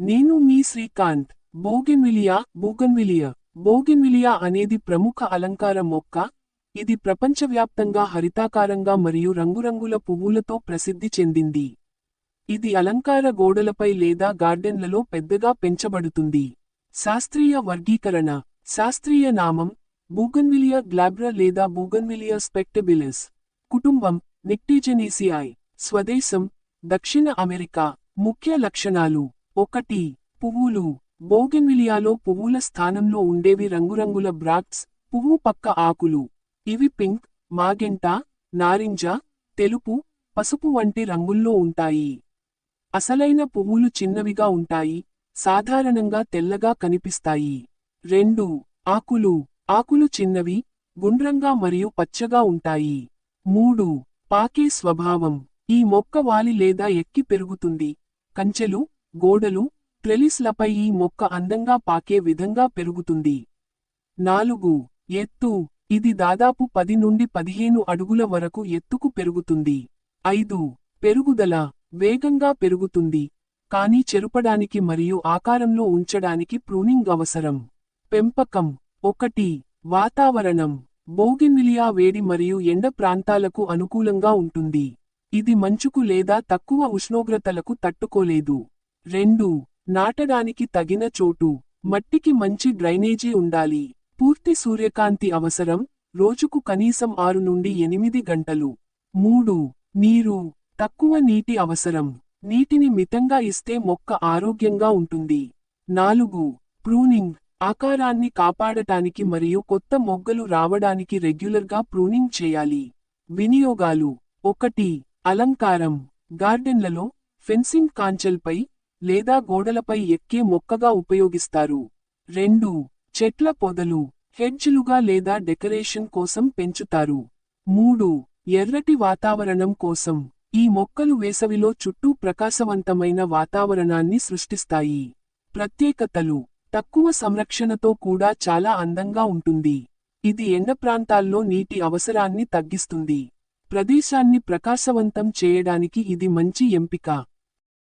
నేను మీ శ్రీకాంత్ బోగెన్విలియా బోగన్విలియా బోగెన్విలియా అనేది ప్రముఖ అలంకార మొక్క. ఇది ప్రపంచవ్యాప్తంగా హరితాకారంగా మరియు రంగురంగుల పువ్వులతో ప్రసిద్ధి చెందింది. ఇది అలంకార గోడలపై లేదా గార్డెన్లలో పెద్దగా పెంచబడుతుంది. శాస్త్రీయ వర్గీకరణ. శాస్త్రీయ నామం బూగన్విలియా గ్లాబ్ర లేదా బూగన్విలియా స్పెక్టబిలిస్. కుటుంబం నిక్టిజెనీసియాయ్ స్వదేశం దక్షిణ అమెరికా. ముఖ్య లక్షణాలు. ఒకటి పువ్వులు. బోగెన్విలియాలో పువ్వుల స్థానంలో ఉండేవి రంగురంగుల బ్రాక్ట్స్ పువ్వు పక్క ఆకులు. ఇవి పింక్ మాగెంటా నారింజ తెలుపు పసుపు వంటి రంగుల్లో ఉంటాయి. అసలైన పువ్వులు చిన్నవిగా ఉంటాయి సాధారణంగా తెల్లగా కనిపిస్తాయి. రెండు ఆకులు. ఆకులు చిన్నవి గుండ్రంగా మరియు పచ్చగా ఉంటాయి. మూడు పాకే స్వభావం. ఈ మొక్క వాలి లేదా ఎక్కి పెరుగుతుంది. కంచెలు గోడలు ట్రెలిస్లపై ఈ మొక్క అందంగా పాకే విధంగా పెరుగుతుంది. నాలుగు ఎత్తు. ఇది దాదాపు పది నుండి పదిహేను అడుగుల వరకు ఎత్తుకు పెరుగుతుంది. ఐదు పెరుగుదల. వేగంగా పెరుగుతుంది. కానీ చెరుపడానికి మరియు ఆకారంలో ఉంచడానికి ప్రూనింగ్ అవసరం. పెంపకం. ఒకటి వాతావరణం. బోగిన్విలియా వేడి మరియు ఎండ ప్రాంతాలకు అనుకూలంగా ఉంటుంది. ఇది మంచుకు లేదా తక్కువ ఉష్ణోగ్రతలకు తట్టుకోలేదు. రెండు నాటడానికి తగిన చోటు మట్టికి మంచి డ్రైనేజీ ఉండాలి. పూర్తి సూర్యకాంతి అవసరం రోజుకు కనీసం ఆరు నుండి ఎనిమిది గంటలు. మూడు నీరు తక్కువ నీటి అవసరం నీటిని మితంగా ఇస్తే మొక్క ఆరోగ్యంగా ఉంటుంది. నాలుగు ప్రూనింగ్ ఆకారాన్ని కాపాడటానికి మరియు కొత్త మొగ్గలు రావడానికి రెగ్యులర్గా ప్రూనింగ్ చేయాలి. వినియోగాలు ఒకటి అలంకారం గార్డెన్లలో ఫెన్సింగ్ కాంచెల్పై లేదా గోడలపై ఎక్కే మొక్కగా ఉపయోగిస్తారు. రెండు చెట్ల పొదలు హెడ్జ్లుగా లేదా డెకరేషన్ కోసం పెంచుతారు. మూడు ఎర్రటి వాతావరణం కోసం ఈ మొక్కలు వేసవిలో చుట్టూ ప్రకాశవంతమైన వాతావరణాన్ని సృష్టిస్తాయి. ప్రత్యేకతలు తక్కువ సంరక్షణతో కూడా చాలా అందంగా ఉంటుంది. ఇది ఎండ ప్రాంతాల్లో నీటి అవసరాన్ని తగ్గిస్తుంది. ప్రదేశాన్ని ప్రకాశవంతం చేయడానికి ఇది మంచి ఎంపిక.